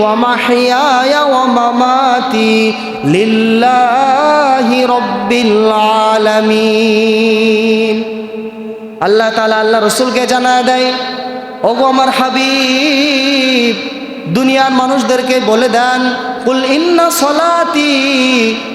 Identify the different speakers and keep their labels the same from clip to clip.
Speaker 1: ওয়া মাহইয়ায়া ওয়া মামাতি লিল্লাহি রাব্বিল আলামিন। আল্লাহ তাআলা আল্লাহ রসুলকে জানা দেয়, ওগো আমার হাবিব, দুনিয়ার মানুষদেরকে বলে দেন কুল ইন্না সলাতি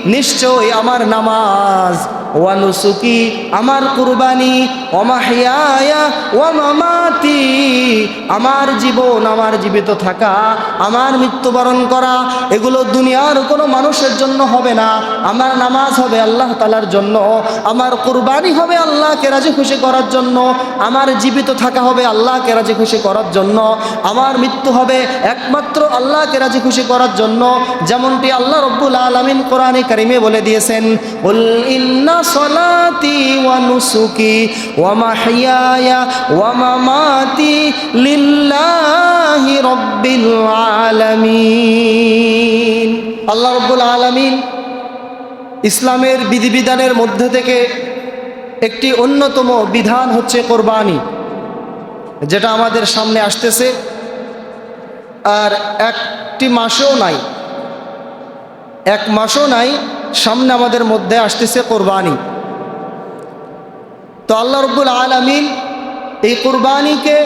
Speaker 1: নিশ্চয় আমার নামাজ। ওয়া নুসুকি, আমার কুরবানি। ওমাহিয়ায়া ওয়া মামাতি। আমার জীবন, আমার জীবিত থাকা, আমার মৃত্যুবরণ করা, এগুলো দুনিয়ার কোনো মানুষের জন্য হবে না। আমার নামাজ হবে আল্লাহ তালার জন্য। আমার কুরবানি হবে আল্লাহকে রাজি খুশি করার জন্য। আমার জীবিত থাকা হবে আল্লাহকে রাজি খুশি করার জন্য। আমার মৃত্যু হবে একমাত্র আল্লাহকে রাজি খুশি করার জন্য। যেমনটি আল্লাহ রব্বুল আলমিন কোরআনে কারিমে বলে দিয়েছেন সলাতি আল্লাহ রব্বুল আলামিন ইসলামের বিধিবিধানের মধ্যে থেকে একটি অন্যতম বিধান হচ্ছে কোরবানি, যেটা আমাদের সামনে আসতেছে। আর একটি মাসেও নাই এক মাসও নাই, সামনে আমাদের মধ্যে আসতেছে কোরবানি। তো আল্লাহ রব্বুল আলমিন এই কোরবানিকে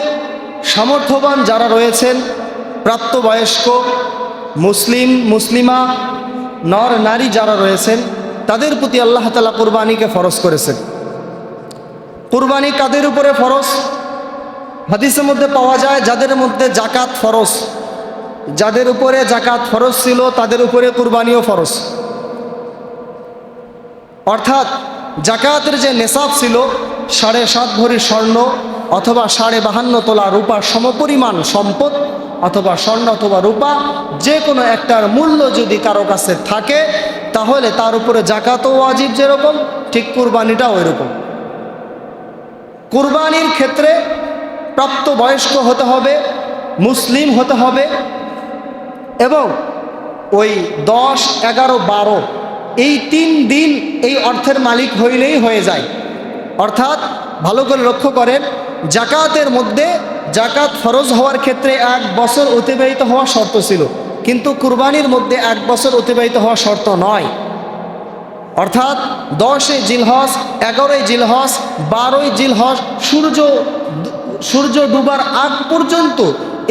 Speaker 1: সামর্থ্যবান যারা রয়েছেন, প্রাপ্তবয়স্ক, মুসলিম, মুসলিমা, নর, নারী যারা রয়েছেন, তাদের প্রতি আল্লাহ তালা কোরবানিকে ফরজ করেছেন। কোরবানি কাদের উপরে ফরজ? হাদিসের মধ্যে পাওয়া যায়, যাদের মধ্যে জাকাত ফরজ। যাদের উপরে জাকাত ফরজ ছিল, তাদের উপরে কুরবানিও ফরজ। অর্থাৎ জাকাতের যে নেশাব ছিল, সাড়ে সাত ভরি স্বর্ণ অথবা সাড়ে বাহান্ন তোলা রূপার সমপরিমাণ সম্পদ অথবা স্বর্ণ অথবা রূপা, যে কোনো একটার মূল্য যদি কারও কাছে থাকে, তাহলে তার উপরে জাকাতও ওয়াজিব যেরকম, ঠিক কুরবানিটাও ওইরকম কুরবানির ক্ষেত্রে প্রাপ্তবয়স্ক হতে হবে, মুসলিম হতে হবে এবং ওই দশ, এগারো, বারো, এই তিন দিন এই অর্থের মালিক হইলেই হয়ে যায়। অর্থাৎ ভালো করে লক্ষ্য করেন, জাকাতের মধ্যে জাকাত ফরজ হওয়ার ক্ষেত্রে এক বছর অতিবাহিত হওয়া শর্ত ছিল, কিন্তু কুরবানির মধ্যে এক বছর অতিবাহিত হওয়া শর্ত নয়। অর্থাৎ দশই জিলহস এগারোই জিলহস বারোই জিলহস সূর্য সূর্য ডুবার আগ পর্যন্ত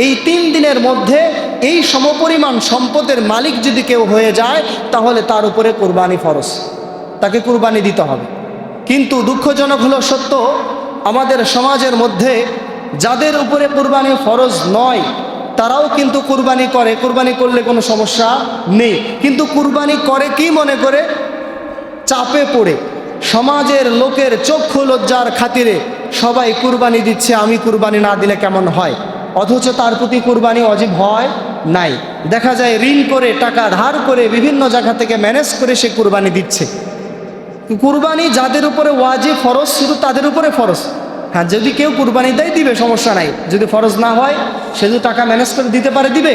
Speaker 1: এই তিন দিনের মধ্যে এই সমপরিমাণ সম্পদের মালিক যদি কেউ হয়ে যায়, তাহলে তার উপরে কোরবানি ফরজ। তাকে কোরবানি দিতে হবে। কিন্তু দুঃখজনক হলো সত্য, আমাদের সমাজের মধ্যে যাদের উপরে কোরবানি ফরজ নয়, তারাও কিন্তু কুরবানি করে। কুরবানি করলে কোনো সমস্যা নেই। কিন্তু কুরবানি করে কি মনে করে? চাপে পড়ে। সমাজের লোকের চক্ষু লজ্জার খাতিরে সবাই কুরবানি দিচ্ছে, আমি কুরবানি না দিলে কেমন হয়? অথচ তার প্রতি কোরবানি অজীব হয় নাই। দেখা যায় ঋণ করে, টাকা ধার করে বিভিন্ন জায়গা থেকে ম্যানেজ করে সে কোরবানি দিচ্ছে। কুরবানি যাদের উপরে ওয়াজে ফরজ, শুধু তাদের উপরে ফরজ। হ্যাঁ যদি কেউ কুরবানি দেয় দিবে, সমস্যা নাই। যদি ফরজ না হয়, সে যদি টাকা ম্যানেজ করে দিতে পারে, দিবে।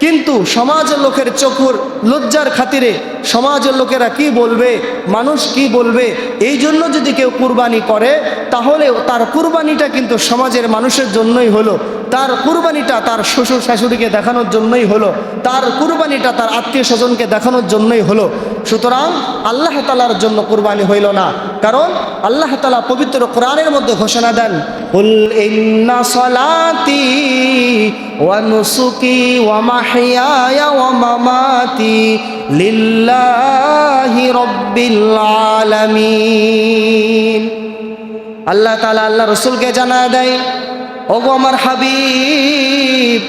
Speaker 1: কিন্তু সমাজের লোকের চকুর লজ্জার খাতিরে সমাজের লোকেরা কি বলবে, মানুষ কি বলবে, এই জন্য যদি কেউ কুরবানি করে, তাহলে তার কুরবানিটা কিন্তু সমাজের মানুষের জন্যই হলো। তার কুরবানিটা তার শ্বশুর শাশুড়িকে দেখানোর জন্যই হলো। তার কুরবানিটা তার আত্মীয় স্বজনকে দেখানোর জন্যই হলো। সুতরাং আল্লাহ তালার জন্য কুরবানি হইল না। কারণ আল্লাহ তালা পবিত্র কোরআনের মধ্যে ঘোষণা দেন উল ইন্না সলাতি ওয়া নুসুকি ওয়া মাহইয়ায়া ওয়া মামাতি লিল্লাহি রাব্বিল আলামিন। আল্লাহ তাআলা আল্লাহ রসুলকে জানা দেয়, ওগো আমার হাবিব,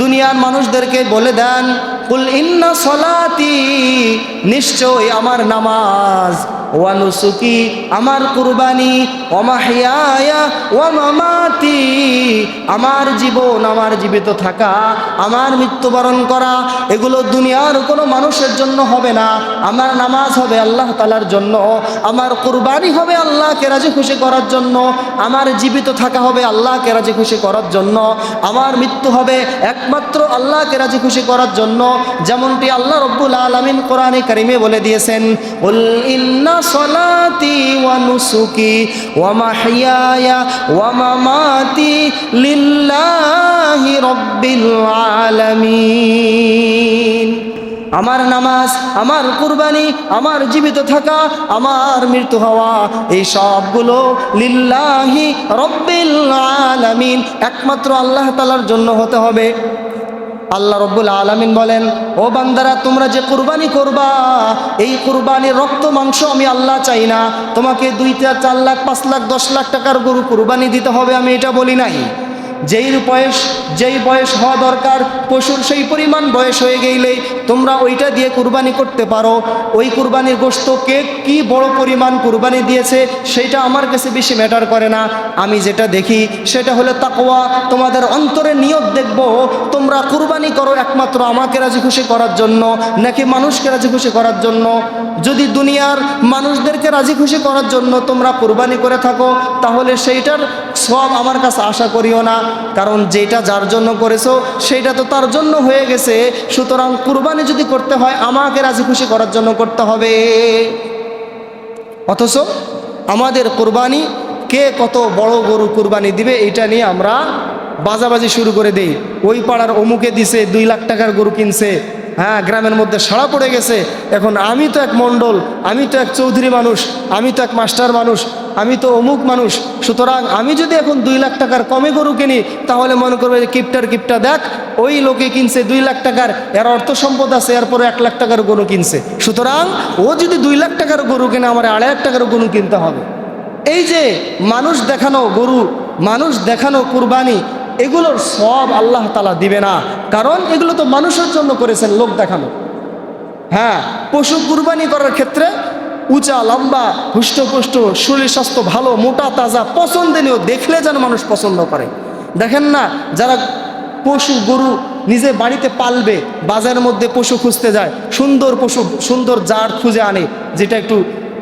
Speaker 1: দুনিয়ার মানুষদেরকে বলে দেন কুল ইন্না সলাতি নিশ্চয় আমার নামাজ ওয়ানুসুকি আমার কুরবানি ওমাহিয়ায়া ওয়ামামাতি আমার জীবন, আমার জীবিত থাকা, আমার মৃত্যুবরণ করা, এগুলো দুনিয়ার কোনো মানুষের জন্য হবে না। আমার নামাজ হবে আল্লাহ তালার জন্য, আমার কুরবানি হবে আল্লাহকে রাজি খুশি করার জন্য, আমার জীবিত থাকা হবে আল্লাহকে রাজি খুশি করার জন্য, আমার মৃত্যু হবে একমাত্র আল্লাহকে রাজি খুশি করার জন্য, যেমনটি আল্লাহ রব্বুল আলমিন কোরআনে কারিমে বলে দিয়েছেন ওয়া মামাতি লিল্লাহি রাব্বিল আলামিন। আমার নামাজ, আমার কুরবানি, আমার জীবিত থাকা, আমার মৃত্যু হওয়া, এই সবগুলো লিল্লাহি রব্বিল আলামিন। একমাত্র আল্লাহ তালার জন্য হতে হবে। আল্লাহ রব্বুল আলমিন বলেন, ও বান্দারা, তোমরা যে কুরবানি করবা, এই কুরবানির রক্ত, মাংস আমি আল্লাহ চাই না। তোমাকে দুইটা চার লাখ, পাঁচ লাখ, দশ লাখ টাকার গরু কুরবানি দিতে হবে, আমি এটা বলি নাই। যেই বয়স যেই বয়স হওয়া দরকার, পশুর সেই পরিমাণ বয়স হয়ে গেলেই তোমরা ওইটা দিয়ে কুরবানি করতে পারো। ওই কুরবানির গোস্ত কে কি বড় পরিমাণ কুরবানি দিয়েছে, সেটা আমার কাছে বেশি ম্যাটার করে না। আমি যেটা দেখি, সেটা হলো তাকোয়া তোমাদের অন্তরে নিয়ত দেখব, তোমরা কুরবানি করো একমাত্র আমাকে রাজি খুশি করার জন্য, নাকি মানুষকে রাজি খুশি করার জন্য? যদি দুনিয়ার মানুষদেরকে রাজি খুশি করার জন্য তোমরা কুরবানি করে থাকো, তাহলে সেইটার সব আমার কাছে আশা করিও না। কারণ যেটা যার জন্য করেছ, সেটা তো তার জন্য হয়ে গেছে। সুতরাং কুরবানি যদি করতে হয়, আমাকে রাজি খুশি করার জন্য করতে হবে। অথচ আমাদের কোরবানি, কে কত বড় গরু কুরবানি দিবে, এটা নিয়ে আমরা বাজাবাজি শুরু করে দেই। ওই পাড়ার অমুকে দিছে, দুই লাখ টাকার গরু কিনছে। হ্যাঁ গ্রামের মধ্যে সাড়া পড়ে গেছে। এখন আমি তো এক মণ্ডল, আমি তো এক চৌধুরী মানুষ, আমি তো এক মাস্টার মানুষ, আমি তো অমুক মানুষ। সুতরাং আমি যদি এখন দুই লাখ টাকার কমে গরু কিনি, তাহলে মনে করবে যে কিপটার, কিপটা দেখ, ওই লোকে কিনছে দুই লাখ টাকার, এর অর্থ সম্পদ আছে, এরপরে এক লাখ টাকার গরু কিনছে। সুতরাং ও যদি দুই লাখ টাকার গরু কিনে, আমার আড়াই লাখ টাকার গরু কিনতে হবে। এই যে মানুষ দেখানো গরু, মানুষ দেখানো কুরবানি এগুলোর সব আল্লাহ তালা দিবে না। কারণ এগুলো তো মানুষের জন্য করেছেন, লোক দেখানো। হ্যাঁ পশু কুরবানি করার ক্ষেত্রে উঁচা, লম্বা, হুষ্টপুষ্ট শরীর স্বাস্থ্য ভালো, মোটা, তাজা, পছন্দনীয় দেখলে যেন মানুষ পছন্দ করে। দেখেন না, যারা পশু গরু নিজে বাড়িতে পালবে, বাজারের মধ্যে পশু খুঁজতে যায়, সুন্দর পশু, সুন্দর জার খুঁজে আনে, যেটা একটু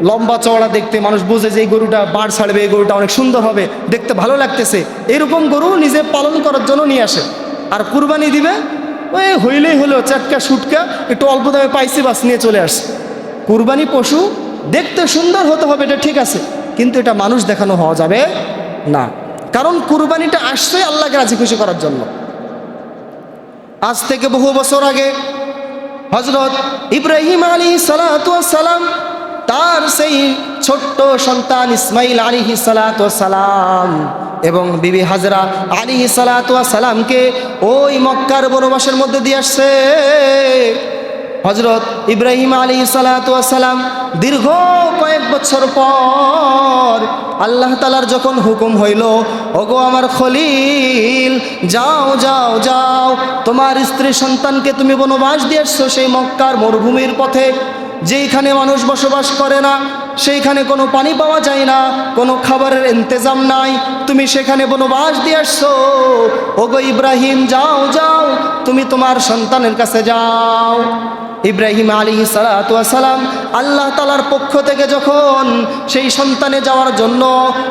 Speaker 1: লম্বা চওড়া দেখতে মানুষ বোঝে যে এই গরুটা বাড় ছাড়বে, এই গরুটা অনেক সুন্দর হবে, দেখতে ভালো লাগতেছে। এরকম গরু নিজে পালন করার জন্য নিয়ে আসে। আর কুরবানি দিবে, ওই হইলেই হলো চাটকা সুটকা, একটু অল্প দামে পাইছি, বাস নিয়ে চলে আসছে কুরবানি পশু দেখতে সুন্দর হতে হবে, এটা ঠিক আছে, কিন্তু এটা মানুষ দেখানো হওয়া যাবে না। কারণ কুরবানিটা আসছেই আল্লাহকে রাজি খুশি করার জন্য। আজ থেকে বহু বছর আগে হজরত ইব্রাহিম আলী সালাম তার সেই ছোট্ট সন্তান ইসমাইল আলী সালাম এবং বিবি হাজরা আলী সালামকে ওই মক্কার বনবাসের মধ্যে দিয়ে আসছে। হজরত ইব্রাহিম আলী সালাম দীর্ঘ কয়েক বছর পর আল্লাহ তালার যখন হুকুম হইল, ওগো আমার খলিল, যাও যাও যাও, তোমার স্ত্রী সন্তানকে তুমি বনবাস দিয়ে আসছো সেই মক্কার মরুভূমির পথে। যেইখানে মানুষ বসবাস করে না, সেইখানে কোনো পানি পাওয়া যায় না, কোনো খাবারের ইন্তজাম নাই। তুমি সেখানে বনবাস দিয়ে আসছো। ওগো ইব্রাহিম, যাও যাও, তুমি তোমার সন্তানের কাছে যাও। ইব্রাহিম আলী সালাম আল্লাহ তালার পক্ষ থেকে যখন সেই সন্তানে যাওয়ার জন্য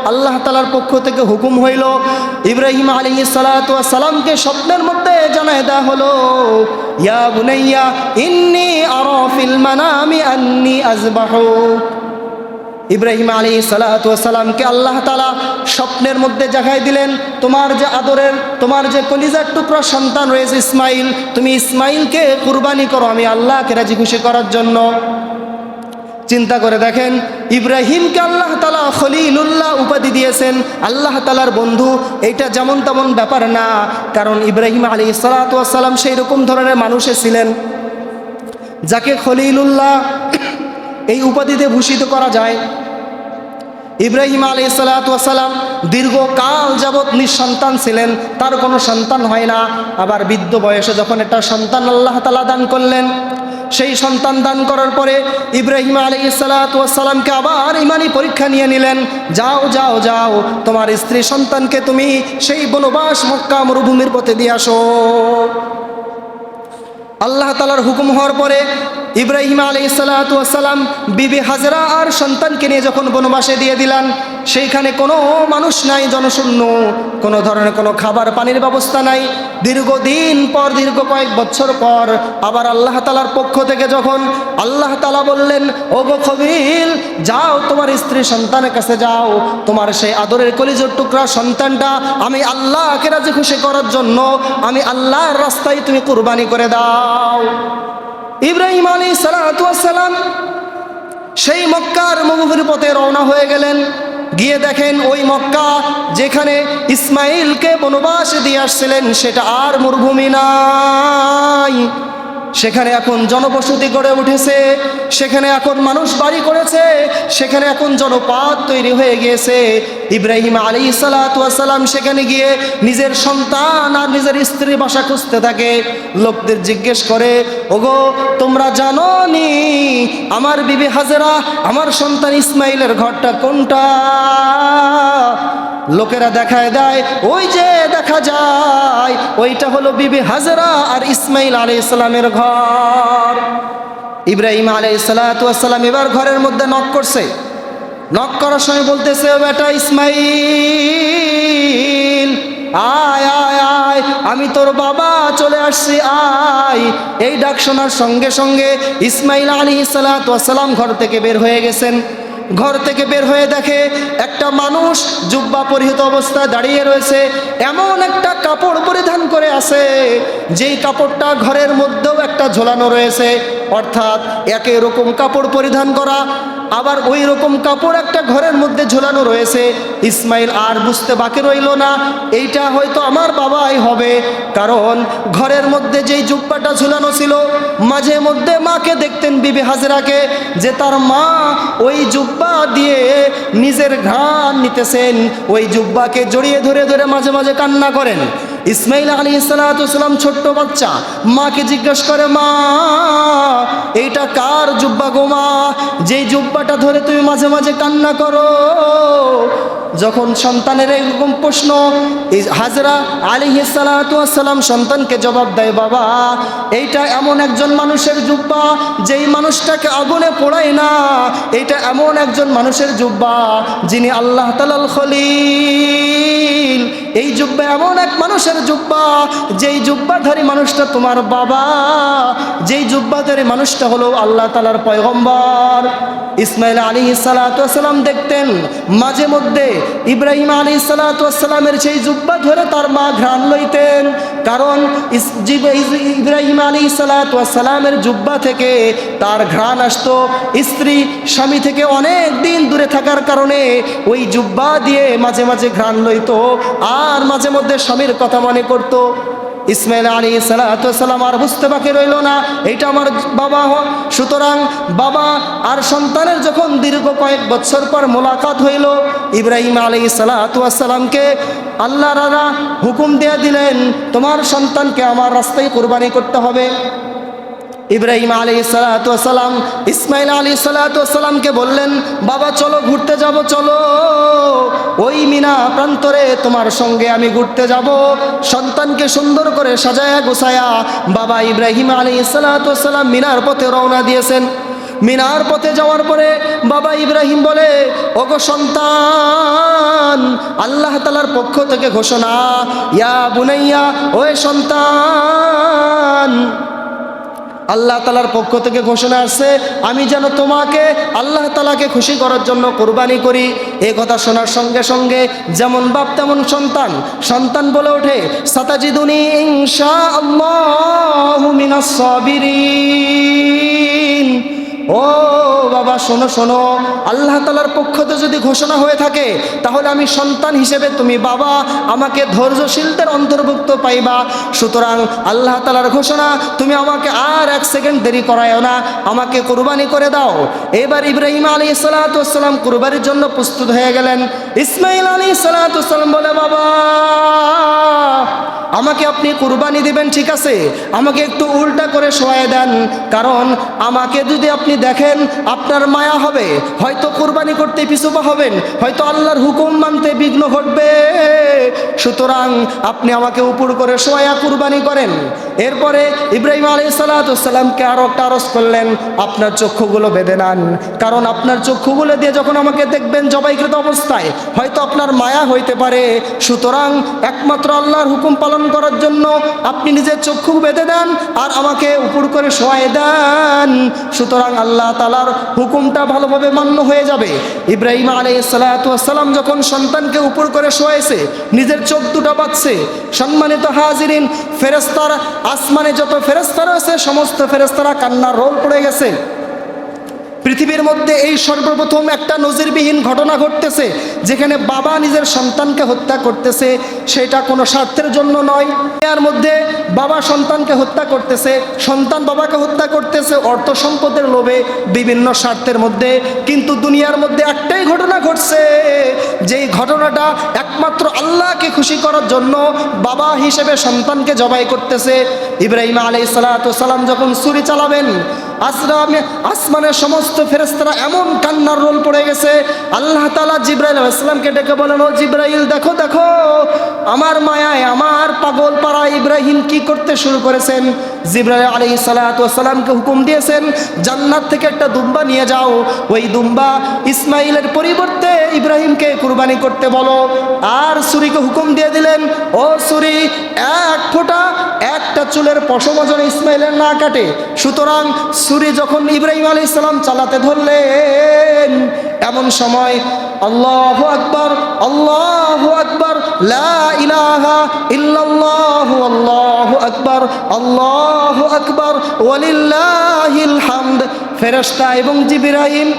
Speaker 1: আল্লাহ তালার পক্ষ থেকে হুকুম হইল, ইব্রাহিম আলী সালাতামকে স্বপ্নের মধ্যে জানায় দেওয়া হলো, ইয়া বুনাইয়া, ইন্নি আরফিল আমি আন্নি আজবাহু ইব্রাহিম আলী সালাতামকে আল্লাহ তালা স্বপ্নের মধ্যে দেখাই দিলেন, তোমার যে আদরের, তোমার যে কলিজার টুকরা সন্তান রয়েছে ইসমাইল, তুমি ইসমাইলকে কুরবানি করো, আমি আল্লাহকে রাজি খুশি করার জন্য। চিন্তা করে দেখেন, ইব্রাহিমকে আল্লাহ তালা খলিলুল্লাহ উপাধি দিয়েছেন, আল্লাহ তালার বন্ধু এটা যেমন তেমন ব্যাপার না, কারণ ইব্রাহিম আলী সালাতাম সেই রকম ধরনের মানুষে ছিলেন, যাকে খলিলুল্লাহ এই উপাধিতে ভূষিত করা যায়। ইব্রাহিম আলী সালাতাম দীর্ঘকাল যাবৎ নিঃসন্তান ছিলেন, তার কোনো সন্তান হয় না। আবার বৃদ্ধ বয়সে যখন একটা সন্তান আল্লাহ তালা দান করলেন, সেই সন্তান দান করার পরে ইব্রাহিম আলী সালাতামকে আবার ইমানি পরীক্ষা নিয়ে নিলেন। যাও যাও যাও, তোমার স্ত্রী সন্তানকে তুমি সেই বনবাস মক্কা মরুভূমির পথে দিয়ে আসো। আল্লাহ তালার হুকুম হওয়ার পরে ইব্রাহিম আলী সালাতাম বিবি হাজরা আর সন্তানকে নিয়ে যখন বনবাসে দিয়ে দিলান, সেইখানে কোনো মানুষ নাই, জনশূন্য, কোনো ধরনের কোনো খাবার পানির ব্যবস্থা নাই। দীর্ঘদিন পর, দীর্ঘ কয়েক বছর পর আবার আল্লাহ তালার পক্ষ থেকে যখন আল্লাহ তালা বললেন ও গো খবিল যাও তোমার স্ত্রী সন্তানের কাছে যাও, তোমার সেই আদরের কলিজোর টুকরা সন্তানটা আমি আল্লাহকে রাজি খুশি করার জন্য, আমি আল্লাহর রাস্তায় তুমি কুরবানি করে দাও। ইব্রাহিম আলী সালাম সেই মক্কার মরুভূমির পথে রওনা হয়ে গেলেন। গিয়ে দেখেন ওই মক্কা যেখানে ইসমাইলকে বনবাস দিয়ে আসছিলেন, সেটা আর মরুভূমি নাই। সেখানে এখন জনবসতি গড়ে উঠেছে, সেখানে এখন মানুষ বাড়ি করেছে, সেখানে এখন জনপাত তৈরি হয়ে গিয়েছে। ইব্রাহিম আলী সালাতাম সেখানে গিয়ে নিজের সন্তান আর নিজের স্ত্রী বাসা খুঁজতে থাকে। লোকদের জিজ্ঞেস করে, ওগো, তোমরা জানো নি আমার বিবি হাজেরা, আমার সন্তান ইসমাইলের ঘরটা কোনটা? লোকেরা দেখায় দেয়, ওই যে দেখা যায়, ওইটা হলো বিবি হাজরা আর ইসমাইল আলী ইসলামের ঘর। ইব্রাহিম আলী সালাতাম এবার ঘরের মধ্যে নক করছে। নক করার সময় বলতেছে, "ও বেটা ইসমাইল, আয় আয় আয়, আমি তোর বাবা, চলে আসছি, আয়। এই ডাক শোনার সঙ্গে সঙ্গে ইসমাইল আলী সালাতাম ঘর থেকে বের হয়ে গেছেন। ঘর থেকে বের হয়ে দেখে একটা মানুষ জুব্বা পরিহিত অবস্থায় দাঁড়িয়ে রয়েছে। এমন একটা কাপড় পরিধান করে আছে, যেই কাপড়টা ঘরের মধ্যেও একটা ঝোলানো রয়েছে। অর্থাৎ একই রকম কাপড় পরিধান করা আবার ওই রকম কাপড় একটা ঘরের মধ্যে ঝোলানো রয়েছে। ইসমাইল আর বুঝতে বাকি রইল না। এইটা হয়তো আমার বাবাই হবে। কারণ ঘরের মধ্যে যেই জুব্বাটা ঝুলানো ছিল, মাঝে মধ্যে মাকে দেখতেন বিবি হাজরাকে যে তার মা ওই জুব্বা দিয়ে নিজের ঘ্রাণ নিতেছেন। ওই জুব্বাকে জড়িয়ে ধরে ধরে মাঝে মাঝে কান্না করেন। ইসমাইল আলী সালাম ছোট্ট বাচ্চা, মাকে জিজ্ঞেস করে, মা, এইটা কার জুব্বা গো মা? যেই জুব্বাটা ধরে তুমি মাঝে মাঝে কান্না করো। যখন সন্তানের এরকম প্রশ্ন হাজরা আলী সালাম সন্তানকে জবাব দেয়, বাবা, এইটা এমন একজন মানুষের জুব্বা, যেই মানুষটাকে আগুনে পোড়ায় না। এইটা এমন একজন মানুষের জুব্বা, যিনি আল্লাহ তালাল খলিল। এই জুব্বা এমন এক মানুষের জুব্বা, যেই জুব্বাধারী মানুষটা তোমার বাবা। যেই জুব্বাধারী মানুষটা হলো আল্লাহ তালার পয়গম্বর। ইসমাইল আলী সালাতাম দেখতেন, মাঝে মধ্যে ইব্রাহিম আলী সালাতামের সেই জুব্বা ধরে তার মা ঘ্রাণ লইতেন। কারণ ইব্রাহিম আলী সালাতামের জুব্বা থেকে তার ঘ্রাণ আসতো। স্ত্রী, স্বামী থেকে অনেক দিন দূরে থাকার কারণে ওই জুব্বা দিয়ে মাঝে মাঝে ঘ্রাণ লইত। আর মাঝে মধ্যে স্বামীর কথা মনে করতো। ইসমাইল আলী সালাম আর বুঝতে বাকি রইল না, এইটা আমার বাবা হোক সুতরাং বাবা আর সন্তানের যখন দীর্ঘ কয়েক বছর পর মোলাকাত হইল, ইব্রাহিম আলী সালাতামকে আল্লাহ রানা হুকুম দিয়ে দিলেন, তোমার সন্তানকে আমার রাস্তায় কোরবানি করতে হবে। ইব্রাহিম আলী সালাতাম ইসমাইল আলী সালাতামকে বললেন, বাবা, চলো ঘুরতে যাব, চলো। ওই মিনা প্রান্তরে তোমার সঙ্গে আমি ঘুরতে যাব। সন্তানকে সুন্দর করে সাজায়া গোছায়া বাবা ইব্রাহিম আলী সালাতাম মিনার পথে রওনা দিয়েছেন। মিনার পথে যাওয়ার পরে বাবা ইব্রাহিম বলে, ওগো সন্তান, আল্লাহ তালার পক্ষ থেকে ঘোষণা, ইয়া বুনাইয়া ওই সন্তান আল্লাহ তালার পক্ষ থেকে ঘোষণা আসছে, আমি যেন তোমাকে, আল্লাহ তালাকে খুশি করার জন্য কোরবানি করি। এ কথা শোনার সঙ্গে সঙ্গে যেমন বাপ তেমন সন্তান। সন্তান বলে ওঠে, সাতাজিদুনি ইনশা আল্লাহ মিনাস ও বাবা, শোনো শোনো। আল্লাহ তালার পক্ষতে যদি ঘোষণা হয়ে থাকে, তাহলে আমি সন্তান হিসেবে তুমি বাবা, আমাকে ধৈর্যশীলদের অন্তর্ভুক্ত পাইবা। সুতরাং আল্লাহ তালার ঘোষণা, তুমি আমাকে আর এক সেকেন্ড দেরি করায়ও না, আমাকে কুরবানি করে দাও। এবার ইব্রাহিম আলী সালাতাম কুরবানির জন্য প্রস্তুত হয়ে গেলেন। ইসমাইল আলী সালাতাম বলে, বাবা, আমাকে আপনি কুরবানি দিবেন, ঠিক আছে? আমাকে একটু উল্টা করে শোয়ায় দেন। কারণ আমাকে যদি আপনি দেখেন, আপনার মায়া হবে। হয়তো কোরবানি করতে পিছুপা হবেন, হয়তো আল্লাহর হুকুম মানতে বিঘ্ন ঘটবে। সুতরাং আপনি আমাকে উপর করে সোয়া কুরবানি করেন। এরপরে ইব্রাহিম আলী সাল্লাতামকে আরও একটা করলেন, আপনার চক্ষুগুলো বেঁধে নেন। কারণ আপনার চক্ষুগুলো দিয়ে যখন আমাকে দেখবেন জবাইকৃত অবস্থায়, হয়তো আপনার মায়া হইতে পারে। সুতরাং একমাত্র আল্লাহর হুকুম পালন করার জন্য আপনি নিজের চক্ষু বেঁধে দেন আর আমাকে উপর করে শোয়াই দেন। সুতরাং আল্লাহ তালার হুকুমটা ভালোভাবে মান্য হয়ে যাবে। ইব্রাহিম আলাই সালাতাম যখন সন্তানকে উপর করে শোয়াইছে, নিজের চোখ দুটো বাঁচছে সম্মানিত হাজিরিন ফেরেস্তার আসমানে যত ফেরেস্তা রয়েছে সমস্ত ফেরেস্তারা কান্নার রোল পড়ে গেছে। পৃথিবীর মধ্যে এই সর্বপ্রথম একটা নজিরবিহীন ঘটনা ঘটতেছে, যেখানে বাবা নিজের সন্তানকে হত্যা করতেছে, সেটা কোনো স্বার্থের জন্য নয়। এর মধ্যে বাবা সন্তানকে হত্যা করতেছে, সন্তান বাবাকে হত্যা করতেছে, অর্থ সম্পদের লোভে বিভিন্ন স্বার্থের মধ্যে। কিন্তু দুনিয়ার মধ্যে একটাই ঘটনা ঘটছে, যেই ঘটনাটা একমাত্র আল্লাহকে খুশি করার জন্য বাবা হিসেবে সন্তানকে জবাই করতেছে। ইব্রাহিম আলাই সালাম যখন ছুরি চালাবেন আসরামে আসমানের সমস্ত ফেরেস্তারা এমন কান্নার রোল পড়ে গেছে। আল্লাহ তালা জিব্রাইল ইসলামকে ডেকে বলেন, ও জিব্রাইল, দেখো দেখো, আমার মায়ায় আমার পাগল পাড়া ইব্রাহিম কি করতে শুরু করেছেন? জিব্রাইল আলী সালাতামকে হুকুম দিয়েছেন, জান্নাত থেকে একটা দুম্বা নিয়ে যাও। ওই দুম্বা ইসমাইলের পরিবর্তে ইব্রাহিমকে কুরবানি করতে বলো। আর সুরিকে হুকুম দিয়ে দিলেন, ও সুরি, এক ফোঁটা একটা চুলের পশম যেন ইসমাইলের না কাটে। সুতরাং সুরি যখন ইব্রাহিম আলী ইসলাম চালাতে ধরলেন, এমন সময় আল্লাহ আকবর আল্লাহ আকবর ইলাহা ইল্লাল্লাহ, আল্লাহ আকবর আল্লাহ আকবর, ওয়ালিল্লাহিল হামদ। ফেরেশতা এবং জিবরাইল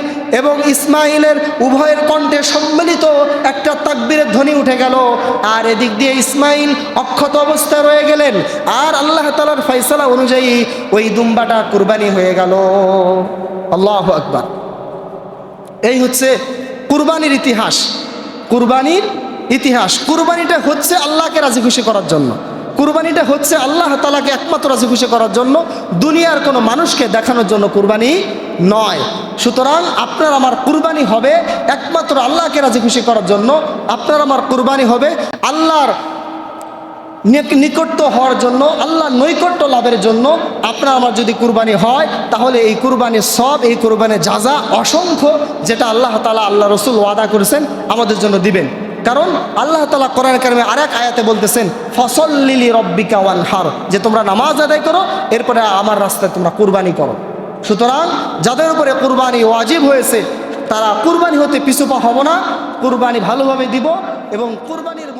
Speaker 1: এবং ইসমাইলের উভয়ের কণ্ঠে সম্মিলিত একটা তাকবীরের ধ্বনি উঠে গেল। আর এদিক দিয়ে ইসমাইল অক্ষত অবস্থায় রয়ে গেলেন। আর আল্লাহ তালার ফয়সালা অনুযায়ী ওই দুম্বাটা কুরবানি হয়ে গেল। আল্লাহ আকবার। এই হচ্ছে কুরবানির ইতিহাস কুরবানির ইতিহাস। কুরবানিটা হচ্ছে আল্লাহকে রাজি খুশি করার জন্য। কুরবানিটা হচ্ছে আল্লাহ তালাকে একমাত্র রাজি খুশি করার জন্য। দুনিয়ার কোনো মানুষকে দেখানোর জন্য কুরবানি নয়। সুতরাং আপনার আমার কুরবানি হবে একমাত্র আল্লাহকে রাজি খুশি করার জন্য। আপনার আমার কুরবানি হবে আল্লাহর নিকট্য হওয়ার জন্য, আল্লাহ নৈকট্য লাভের জন্য আপনার আমার যদি কুরবানি হয়, তাহলে এই কুরবানির সব, এই কুরবানির যাজা অসংখ্য যেটা আল্লাহ তালা আল্লাহ রসুল ওয়াদা করেছেন, আমাদের জন্য দিবেন। কারণ আল্লাহ তালা কোরআন কারিমে আরেক আয়াতে বলতেছেন ফসল লিলি রব্বিকা ওয়ান হার যে তোমরা নামাজ আদায় করো, এরপরে আমার রাস্তায় তোমরা কুরবানি করো। সুতরাং যাদের উপরে কুরবানি ওয়াজিব হয়েছে, তারা কুরবানি হতে পিছুপা হব না, কুরবানি ভালোভাবে দিব এবং কুরবানির